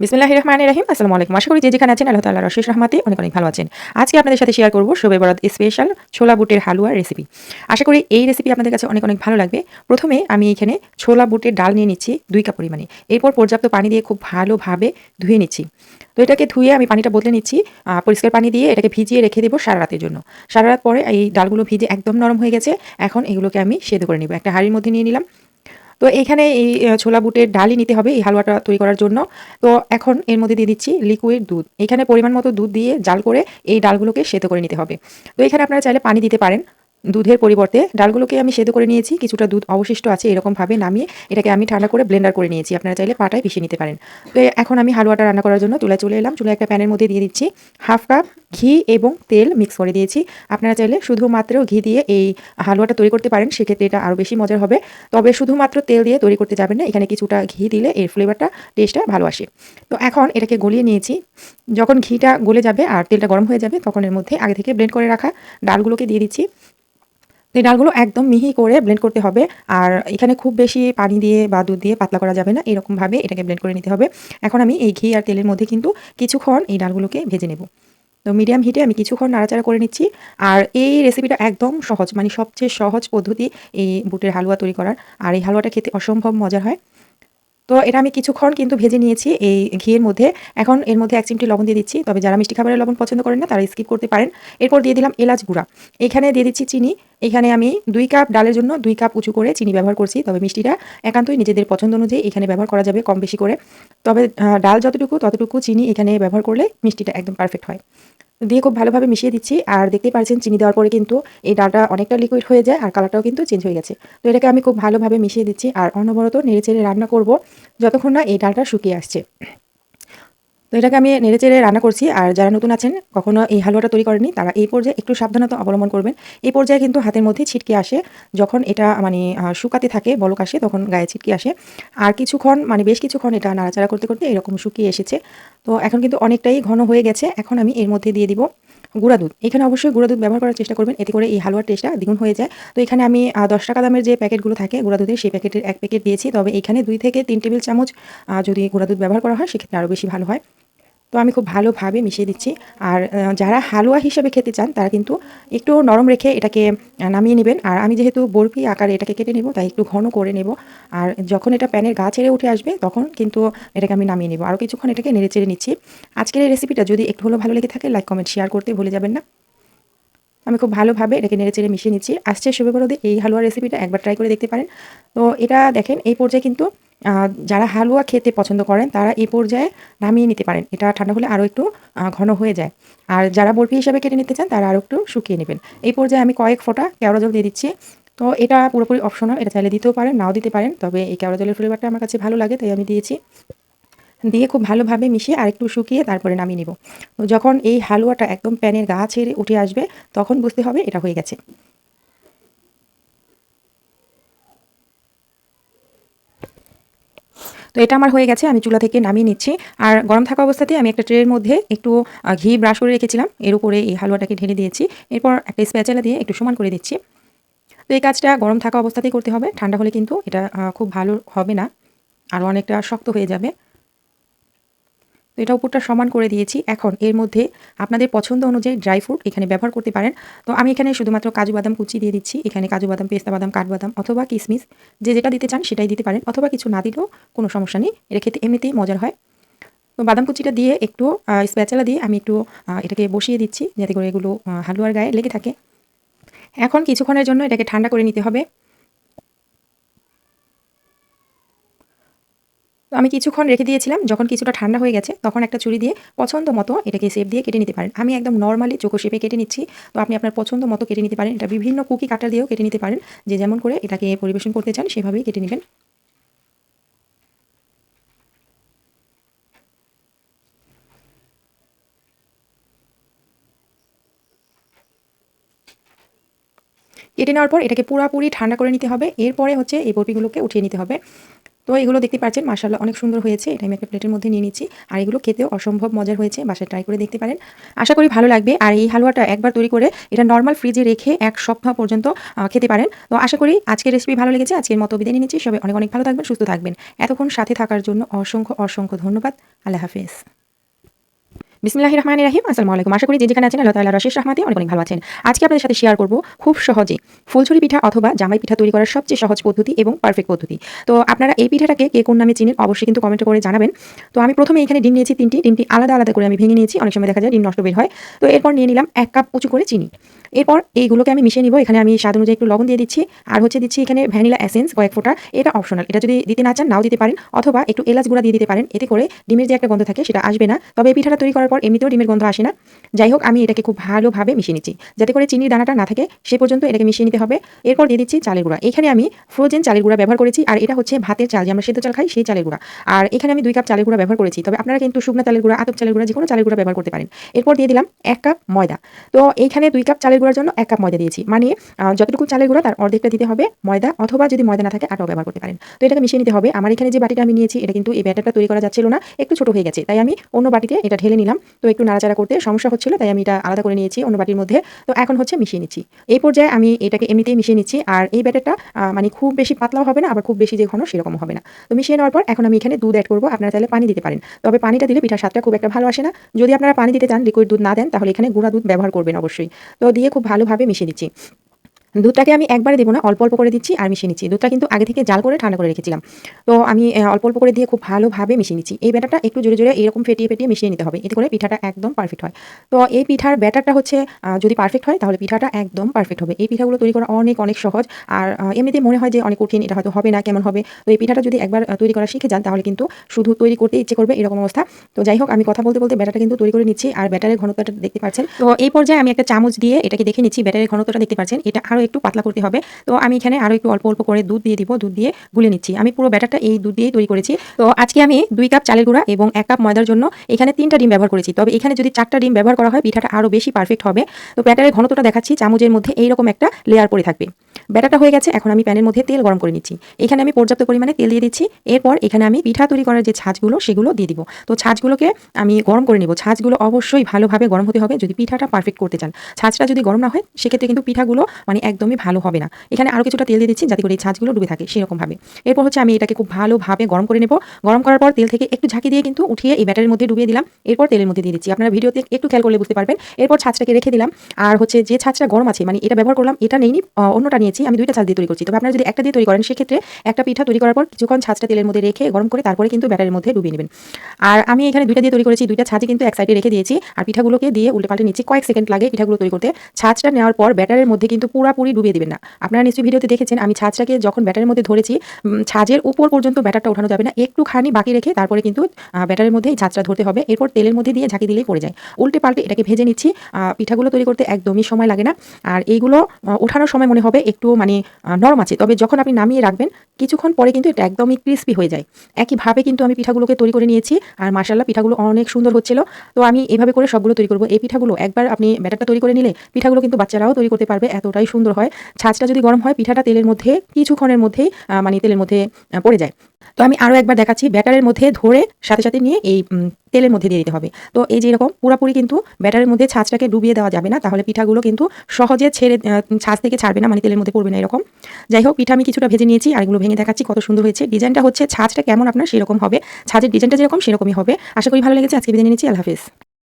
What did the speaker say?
বিসমিল্লাহ রহমান রহিম আসসালামু আলাইকুম আশা করি যে যেখানে আছেন আল্লাহ তাল্লাহ রশিস রহমাতে অনেক অনেক ভালো আছেন। আজকে আপনাদের সাথে শেয়ার করব শোবে বরাদ স্পেশাল ছোলা বুটের হালুয়ার রেসিপি আশা করি এই রেসিপি আপনাদের কাছে অনেক অনেক ভালো লাগবে। প্রথমে আমি এখানে ছোলা বুটের ডাল নিয়ে নিচ্ছি দুই কাপ পরিমাণে। এরপর পর্যাপ্ত পানি দিয়ে খুব ভালোভাবে ধুয়ে নিচ্ছি। তো এটাকে ধুয়ে আমি পানিটা বদলে নিচ্ছি। পরিষ্কার পানি দিয়ে এটাকে ভিজিয়ে রেখে দেবো সারা রাতের জন্য। সারা রাত পরে এই ডালগুলো ভিজে একদম নরম হয়ে গেছে। এখন এগুলোকে আমি সেদ্ধ করে নিব। একটা হাঁড়ির মধ্যে নিয়ে নিলাম। তো এখানে এই ছোলা বুটের ডালই নিতে হবে এই হালুয়াটা তৈরি করার জন্য। তো এখন এর মধ্যে দিয়ে দিচ্ছি লিকুইড দুধ। এখানে পরিমাণ মতো দুধ দিয়ে জাল করে এই ডালগুলোকে সেদ্ধ করে নিতে হবে। তো এখানে আপনারা চাইলে পানি দিতে পারেন। দুধের পরিবর্তে ডালগুলোকে আমি সেদ্ধ করে নিয়েছি। কিছুটা দুধ অবশিষ্ট আছে এরকমভাবে নামিয়ে এটাকে আমি ঠান্ডা করে ব্লেন্ডার করে নিয়েছি। আপনারা চাইলে পাটায় পিষে নিতে পারেন। তো এখন আমি হালুয়াটা রান্না করার জন্য চুলায় চলে এলাম। চুলায় একটা প্যানের মধ্যে দিয়ে দিচ্ছি হাফ কাপ ঘি এবং তেল মিক্স করে দিয়েছি। আপনারা চাইলে শুধুমাত্র ঘি দিয়ে এই হালুয়াটা তৈরি করতে পারেন। সেক্ষেত্রে এটা আরও বেশি মজার হবে। তবে শুধুমাত্র তেল দিয়ে তৈরি করতে যাবেন না। এখানে কিছুটা ঘি দিলে এর ফ্লেভারটা টেস্টটা ভালো আসে। তো এখন এটাকে গলিয়ে নিয়েছি। যখন ঘিটা গলে যাবে আর তেলটা গরম হয়ে যাবে, তখন এর মধ্যে আগে থেকে ব্লেন্ড করে রাখা ডালগুলোকে দিয়ে দিচ্ছি। এই ডালগুলো একদম মিহি করে ব্লেন্ড করতে হবে। আর এখানে খুব বেশি পানি দিয়ে বা দুধ দিয়ে পাতলা করা যাবে না, এরকমভাবে এটাকে ব্লেন্ড করে নিতে হবে। এখন আমি এই ঘি আর তেলের মধ্যে কিন্তু কিছুক্ষণ এই ডালগুলোকে ভেজে নেব। তো মিডিয়াম হিটে আমি কিছুক্ষণ নাড়াচাড়া করে নিচ্ছি। আর এই রেসিপিটা একদম সহজ মানে সবচেয়ে সহজ পদ্ধতি এই বুটের হালুয়া তৈরি করার। আর এই হালুয়াটা খেতে অসম্ভব মজার হয়। তো এটা আমি কিছুক্ষণ কিন্তু ভেজে নিয়েছি এই ঘিয়ের মধ্যে। এখন এর মধ্যে এক চিমটি লবণ দিয়ে দিচ্ছি, তবে যারা মিষ্টি খাবারের লবণ পছন্দ করেন না, তারা স্কিপ করতে পারেন। এরপর দিয়ে দিলাম এলাচ গুঁড়া। এখানে দিয়ে দিচ্ছি চিনি। এখানে আমি দুই কাপ ডালের জন্য দুই কাপ উঁচু করে চিনি ব্যবহার করছি, তবে মিষ্টিটা একান্তই নিজেদের পছন্দ অনুযায়ী এখানে ব্যবহার করা যাবে কম বেশি করে। তবে ডাল যতটুকু, ততটুকু চিনি এখানে ব্যবহার করলে মিষ্টিটা একদম পারফেক্ট হয়। দিয়ে খুব ভালোভাবে মিশিয়ে দিচ্ছি। আর দেখতেই পারছেন চিনি দেওয়ার পরে কিন্তু এই ডালটা অনেকটা লিকুইড হয়ে যায় আর কালারটাও কিন্তু চেঞ্জ হয়ে গেছে। তো এটাকে আমি খুব ভালোভাবে মিশিয়ে দিচ্ছি আর অনবরত নেড়ে চেড়ে রান্না করব যতক্ষণ না এই ডালটা শুকিয়ে আসছে। তো এটাকে আমি নেড়ে চেড়ে রান্না করছি। আর যারা নতুন আছেন, কখনো এই হালুয়াটা তৈরি করেনি তারা এই পর্যায়ে একটু সাবধানতা অবলম্বন করবেন। এই পর্যায়ে কিন্তু হাতের মধ্যে ছিটকে আসে। যখন এটা মানে শুকাতে থাকে, বলক আসে, তখন গায়ে ছিটকে আসে। আর কিছুক্ষণ মানে বেশ কিছুক্ষণ এটা নাড়াচাড়া করতে করতে এরকম শুকিয়ে এসেছে। তো এখন কিন্তু অনেকটাই ঘন হয়ে গেছে। এখন আমি এর মধ্যে দিয়ে দিব গুঁড়া দুধ। এখানে অবশ্যই গুঁড়া দুধ ব্যবহার করার চেষ্টা করবেন, এতে করে এই হালুয়ার টেস্টটা দ্বিগুণ হয়ে যায়। তো এখানে আমি দশ টাকা দামের যে প্যাকেটগুলো থাকে গুঁড়া দুধের, সেই প্যাকেটের এক প্যাকেট দিয়েছি। তবে এখানে দুই থেকে তিন টেবিল চামচ যদি গুঁড়া দুধ ব্যবহার করা হয়, সেক্ষেত্রে আরও বেশি ভালো হয়। তো আমি খুব ভালোভাবে মিশিয়ে দিচ্ছি। আর যারা হালুয়া হিসেবে খেতে চান, তারা কিন্তু একটু নরম রেখে এটাকে নামিয়ে নেবেন। আর আমি যেহেতু বরফি আকারে এটাকে কেটে নেব, তাই একটু ঘন করে নেব। আর যখন এটা প্যানের গা ছেড়ে উঠে আসবে, তখন কিন্তু এটাকে আমি নামিয়ে নেব। আরও কিছুক্ষণ এটাকে নেড়ে চেড়ে নিচ্ছি। আজকের এই রেসিপিটা যদি একটু হলেও ভালো লেগে থাকে লাইক কমেন্ট শেয়ার করতে ভুলে যাবেন না। আমি খুব ভালোভাবে এটাকে নেড়ে চেড়ে মিশিয়ে নিচ্ছি। আসছে শুভে বড়দের এই হালুয়া রেসিপিটা একবার ট্রাই করে দেখতে পারেন। তো এটা দেখেন, এই পর্যায়ে কিন্তু যারা হালুয়া খেতে পছন্দ করেন, তারা এই পর্যায়ে নামিয়ে নিতে পারেন। এটা ঠান্ডা হলে আরও একটু ঘন হয়ে যায়। আর যারা বরফি হিসাবে কেটে নিতে চান, তারা আরও একটু শুকিয়ে নেবেন। এই পর্যায়ে আমি কয়েক ফোঁটা কেওড়া জল দিয়ে দিচ্ছি। তো এটা পুরোপুরি অপশনাল এটা চাইলে দিতেও পারেন, নাও দিতে পারেন। তবে এই কেওড়া জলের ফ্লেভারটা আমার কাছে ভালো লাগে, তাই আমি দিয়েছি। দিয়ে খুব ভালোভাবে মিশিয়ে আরেকটু শুকিয়ে তারপরে নামিয়ে নিব। যখন এই হালুয়াটা একদম প্যানের গা ছেড়ে উঠে আসবে, তখন বুঝতে হবে এটা হয়ে গেছে। তো এটা আমার হয়ে গেছে, আমি চুলা থেকে নামিয়ে নিচ্ছি। আর গরম থাকা অবস্থাতে আমি একটা ট্রের মধ্যে একটু ঘি ব্রাশ করে রেখেছিলাম। এর উপরে এই হালুয়াটাকে ঢেলে দিয়েছি। এরপর একটা স্প্যাচেলা দিয়ে একটু সমান করে দিচ্ছি। তো এই কাজটা গরম থাকা অবস্থাতেই করতে হবে। ঠান্ডা হলে কিন্তু এটা খুব ভালো হবে না। আর অনেকটা শক্ত হয়ে যাবে। এটা উপরটা সমান করে দিয়েছি। এখন এর মধ্যে আপনাদের পছন্দ অনুযায়ী ড্রাই ফ্রুট এখানে ব্যবহার করতে পারেন। তো আমি এখানে শুধুমাত্র কাজু বাদাম কুচি দিয়ে দিচ্ছি। এখানে কাজু বাদাম, পেস্তা বাদাম কাঠবাদাম অথবা কিশমিশ যে যেটা দিতে চান সেটাই দিতে পারেন অথবা কিছু না দিলেও কোনো সমস্যা নেই। এটা খেতে এমনিতেই মজার হয়। তো বাদাম কুচিটা দিয়ে একটু স্প্যাচেলা দিয়ে আমি একটু এটাকে বসিয়ে দিচ্ছি। যাতে করে এগুলো হালুয়ার গায়ে লেগে থাকে। এখন কিছুক্ষণের জন্য এটাকে ঠান্ডা করে নিতে হবে। আমি কিছুক্ষণ রেখে দিয়েছিলাম, যখন কিছুটা ঠান্ডা হয়ে গেছে, তখন একটা ছুরি দিয়ে পছন্দ মতো এটাকে শেপ দিয়ে কেটে নিতে পারেন। আমি একদম নর্মালি চোখো শেপে কেটে নিচ্ছি। তো আপনি আপনার পছন্দ মতো কেটে নিতে পারেন। এটা বিভিন্ন কুকি কাটার দিয়েও কেটে নিতে পারেন। যে যেমন করে এটাকে পরিবেশন করতে চান, সেভাবেই কেটে নেবেন। কেটে নেওয়ার পর এটাকে পুরোপুরি ঠান্ডা করে নিতে হবে। এরপরে হচ্ছে এই বরফিগুলোকে উঠিয়ে নিতে হবে। তো এগুলো দেখতে পাচ্ছেন মাসাল্লাহ অনেক সুন্দর হয়েছে। এটা আমি একটা প্লেটের মধ্যে নিয়ে নিচ্ছি। আর এগুলো খেতেও অসম্ভব মজার হয়েছে, বাসায় ট্রাই করে দেখতে পারেন। আশা করি ভালো লাগবে। আর এই হালুয়াটা একবার তৈরি করে এটা নর্মাল ফ্রিজে রেখে এক সপ্তাহ পর্যন্ত খেতে পারেন। তো আশা করি আজকের রেসিপি ভালো লেগেছে। আজকের মতো বিদায় নিচ্ছি। সবাই অনেক অনেক ভালো থাকবেন, সুস্থ থাকবেন। এতক্ষণ সাথে থাকার জন্য অসংখ্য অসংখ্য ধন্যবাদ। আল্লাহ হাফেজ। বিসমিল্লাহির রহমানির রহিম আসসালামু আলাইকুম আশা করি যে যেখানে আছেন আল্লাহ তাআলা রশিস রহমাতে অনেক অনেক ভালো আছেন। আজকে আপনাদের সাথে শেয়ার করব খুব সহজে ফুলছুরি পিঠা অথবা জামাই পিঠা তৈরি করার সবচেয়ে সহজ পদ্ধতি এবং পারফেক্ট পদ্ধতি। তো আপনারা এই পিঠাটাকে কে কোন নামে চিনেন অবশ্যই কিন্তু কমেন্ট করে জানাবেন। তো আমি প্রথমে এখানে ডিম নিয়েছি তিনটি, ডিমটি আলাদা আলাদা করে আমি ভেঙে নিয়েছি, অনেক সময় দেখা যায় ডিম নষ্ট বের হয়। তো এরপর নিয়ে নিলাম এক কাপ উঁচু করে চিনি। এরপর এইগুলোকে আমি মিশিয়ে নিব, এখানে আমি স্বাদ অনুযায়ী একটু লবণ দিয়ে দিচ্ছি। আর হচ্ছে দিচ্ছি এখানে ভ্যানিলা এসেন্স কয়েক ফোঁটা। এটা অপশনাল এটা যদি দিতে না চান, নাও দিতে পারেন। অথবা একটু এলাচ গুঁড়া দিয়ে দিতে পারেন। এতে করে ডিমের যে একটা গন্ধ থাকে, সেটা আসবে না। তবে এই পিঠাটা তৈরি করার পর এমনিতেও ডিমের গন্ধ আসে না। যাই হোক আমি এটাকে খুব ভালোভাবে মিশিয়ে নিচ্ছি। যাতে করে চিনির দানাটা না থাকে, সে পর্যন্ত এটাকে মিশিয়ে নিতে হবে। এরপর দিয়ে দিচ্ছি চালের গুঁড়া। এখানে আমি ফ্রোজেন চালের গুঁড়া ব্যবহার করেছি, আর এটা হচ্ছে ভাতের চাল, যে আমরা সেদ্ধ চাল খাই সেই চালের গুঁড়া। আর এখানে আমি দুই কাপ চালের গুঁড়া ব্যবহার করেছি। তবে আপনারা কিন্তু শুকনো চালের গুঁড়া, আতপ চালের গুঁড়া যে কোনো চালের গুঁড়া ব্যবহার করতে পারেন। এরপর দিয়ে দিলাম এক কাপ ময়দা। তো এইখানে দুই কাপ চালের গুঁড়ার জন্য এক কাপ ময়দা দিয়েছি। মানে যতটুকু চালের গুঁড়া, তার অর্ধেকটা দিতে হবে ময়দা, অথবা যদি ময়দা না থাকে, আটাও ব্যবহার করতে পারেন। তো এটাকে মিশিয়ে নিতে হবে। আমার এখানে যে বাটিটা আমি নিয়েছি, এটা কিন্তু এই ব্যাটারটা তৈরি করা যাচ্ছিল না, একটু ছোট হয়ে গেছে। তাই আমি অন্য বাটিতে এটা ঢেলে নিলাম। তো একটু নাড়াচাড়া করতে সমস্যা হচ্ছিল, তাই আমি এটা আলাদা করে নিয়েছি অন্য বাটির মধ্যে। তো এখন হচ্ছে মিশিয়ে নিচ্ছি। এই পর্যায়ে আমি এটাকে এমনিতেই মিশিয়ে নিচ্ছি, আর এই ব্যাটারটা মানে খুব বেশি পাতলাও হবে না, আবার খুব বেশি যে ঘন সেরকম হবে না। তো মিশিয়ে নেওয়ার পর এখন আমি এখানে দুধ অ্যাড করব, আপনারা চাইলে পানি দিতে পারেন। তবে পানিটা দিলে পিঠার স্বাদটা খুব একটা ভালো আসে না। যদি আপনারা পানি দিতে চান লিকুইড দুধ না দেন, তাহলে এখানে গুঁড়া দুধ ব্যবহার করবেন অবশ্যই। তো দিয়ে খুব ভালোভাবে মিশিয়ে দিচ্ছি দুধটাকে আমি একবারে দেবো না, অল্প অল্প করে দিচ্ছি আর মিশিয়ে নিচ্ছি। দুধটা কিন্তু আগে থেকে জাল করে ঠান্ডা করে রেখেছিলাম। তো আমি অল্প অল্প করে দিয়ে খুব ভালোভাবে মিশিয়ে নিচ্ছি। এই ব্যাটারটা একটু জোরে জোরে এরকম ফেটিয়ে ফেটিয়ে মিশিয়ে নিতে হবে। এতে করে পিঠাটা একদম পারফেক্ট হয়। তো এই পিঠার ব্যাটারটা হচ্ছে যদি পারফেক্ট হয় তাহলে পিঠাটা একদম পারফেক্ট হবে। এই পিঠাগুলো তৈরি করা অনেক অনেক সহজ। আর এমনিতে মনে হয় যে অনেক কঠিন, এটা হয়তো হবে না, কেমন হবে? তো এই পিঠাটা যদি একবার তৈরি করা শিখে যান তাহলে কিন্তু শুধু তৈরি করতে ইচ্ছে করবে এরকম অবস্থা। তো যাই হোক, আমি কথা বলতে বলতে ব্যাটারটা কিন্তু তৈরি করে নিচ্ছি। আর ব্যাটারের ঘনত্বটা দেখতে পাচ্ছেন। তো এই পর্যায়ে আমি একটা চামচ দিয়ে এটাকে দেখে নিচ্ছি। ব্যাটারের ঘনত্বটা দেখতে পাচ্ছেন। এটা আরও একটু পাতলা করতে হবে। তো আমি এখানে আরও একটু অল্প অল্প করে দুধ দিয়ে দিব, দুধ দিয়ে গুলে নিচ্ছি। আমি পুরো ব্যাটারটা এই দুধ দিয়েই তৈরি করেছি। তো আজকে আমি দুই কাপ চালের গুঁড়া এবং এক কাপ ময়দার জন্য এখানে তিনটা ডিম ব্যবহার করেছি। তবে এখানে যদি চারটা ডিম ব্যবহার করা হয়, পিঠাটা আরও বেশি পারফেক্ট হবে। তো ব্যাটারের ঘনত্বটা দেখাচ্ছি। চামচের মধ্যে এইরকম একটা লেয়ার পরে থাকবে। ব্যাটারটা হয়ে গেছে, এখন আমি প্যানের মধ্যে তেল গরম করে নিচ্ছি। এখানে আমি পর্যাপ্ত পরিমাণে তেল দিয়ে দিচ্ছি। এরপর এখানে আমি পিঠা তৈরি করার যে ছাঁচগুলো, সেগুলো দিয়ে দিব। তো ছাঁচগুলোকে আমি গরম করে নিব। ছাঁচগুলো অবশ্যই ভালোভাবে গরম হতে হবে যদি পিঠাটা পারফেক্ট করতে চান। ছাঁচটা যদি গরম না হয়, সেক্ষেত্রে কিন্তু পিঠাগুলো মানে একদমই ভালো হবে না। এখানে আরও কিছুটা তেল দিয়ে দিচ্ছি যাতে করে এই ছাঁচগুলো ডুবে থাকে সেরকমভাবে। এরপর হচ্ছে আমি এটাকে খুব ভালোভাবে গরম করে নেব। গরম করার পর তেল থেকে একটু ঝাঁকি দিয়ে কিন্তু উঠিয়ে এই ব্যাটারের মধ্যে ডুবিয়ে দিলাম। এরপর তেলের মধ্যে দিয়ে দিচ্ছি। আপনারা ভিডিওতে একটু খেয়াল করলে বুঝতে পারবেন। এরপর ছাঁচটাকে রেখে দিলাম। আর হচ্ছে যে ছাঁচটা গরম আছে মানে এটা ব্যবহার করলাম, এটা নেইনি অন্যটা নিয়েছি আমি দুইটা ছাঁচ দিয়ে তৈরি করছি। তবে আপনারা যদি একটা দিয়ে তৈরি করেন, সেক্ষেত্রে একটা পিঠা তৈরি করার পর কিছুক্ষণ ছাঁচটা তেলের মধ্যে রেখে গরম করে তারপরে কিন্তু ব্যাটারের মধ্যে ডুবিয়ে নেবেন। আর আমি এখানে দুইটা দিয়ে তৈরি করেছি, দুইটা ছাঁচই কিন্তু এক সাইডে রেখে দিয়েছি। আর পিঠাগুলোকে দিয়ে উল্টে পাল্টে নিচ্ছি কয়েক সেকেন্ড লাগে পিঠাগুলো তৈরি করতে। ছাঁচটা নেওয়ার পর ব্যাটারের মধ্যে কিন্তু পুরাপুরি ডুবিয়ে দেবেন না। আপনারা নিশ্চয়ই ভিডিওতে দেখেছেন, আমি ছাঁচটাকে যখন ব্যাটারের মধ্যে ধরেছি ছাঁচের উপর পর্যন্ত ব্যাটারটা ওঠানো যাবে না। একটুখানি বাকি রেখে তারপরে কিন্তু ব্যাটারের মধ্যে ছাঁচটা ধরতে হবে। এরপর তেলের মধ্যে দিয়ে ঝাঁকি দিলেই পড়ে যায়। উল্টে পাল্টে এটাকে ভেজে নিচ্ছি। পিঠাগুলো তৈরি করতে একদমই সময় লাগে না। আর এইগুলো ওঠানোর সময় মনে হবে একটু মানে নরম আছে। তবে যখন আপনি নামিয়ে রাখবেন, কিছুক্ষণ পরে কিন্তু এটা একদমই ক্রিস্পি হয়ে যায়। একইভাবে কিন্তু আমি পিঠাগুলোকে তৈরি করে নিয়েছি। আর মার্শাল্লাহ পিঠাগুলো অনেক সুন্দর হচ্ছিল। তো আমি এভাবে করে সবগুলো তৈরি করব। এই পিঠাগুলো একবার আপনি ব্যাটারটা তৈরি করে নিলে, পিঠাগুলো কিন্তু বাচ্চারাও তৈরি করতে পারবে, এতটাই সুন্দর হয়। ছাঁচটা যদি গরম হয়, পিঠাটা তেলের মধ্যে, কিছুক্ষণের মধ্যেই মানে তেলের মধ্যে পড়ে যায়। তো আমি আরও একবার দেখাচ্ছি, ব্যাটারের মধ্যে ধরে সাথে সাথে নিয়ে এই তেলের মধ্যে দিয়ে দিতে হবে। তো এই যে এরকম পুরাপুরি কিন্তু ব্যাটারের মধ্যে ছাঁচটাকে ডুবিয়ে দেওয়া যাবে না, তাহলে পিঠাগুলো কিন্তু সহজে ছেড়ে ছাঁচ থেকে ছাড়বে না মানে তেলের মধ্যে পড়বে না এরকম। যাই হোক, পিঠা আমি কিছুটা ভেজে নিয়েছি আর এগুলো ভেঙে দেখাচ্ছি কত সুন্দর হয়েছে। ডিজাইনটা হচ্ছে ছাঁচটা কেমন আপনার সেরকম হবে। ছাঁচের ডিজাইনটা যেরকম সেরকমই হবে। আশা করি ভালো লেগেছে, আজকে ভেজে নিয়েছি আল্লাহ হাফিজ।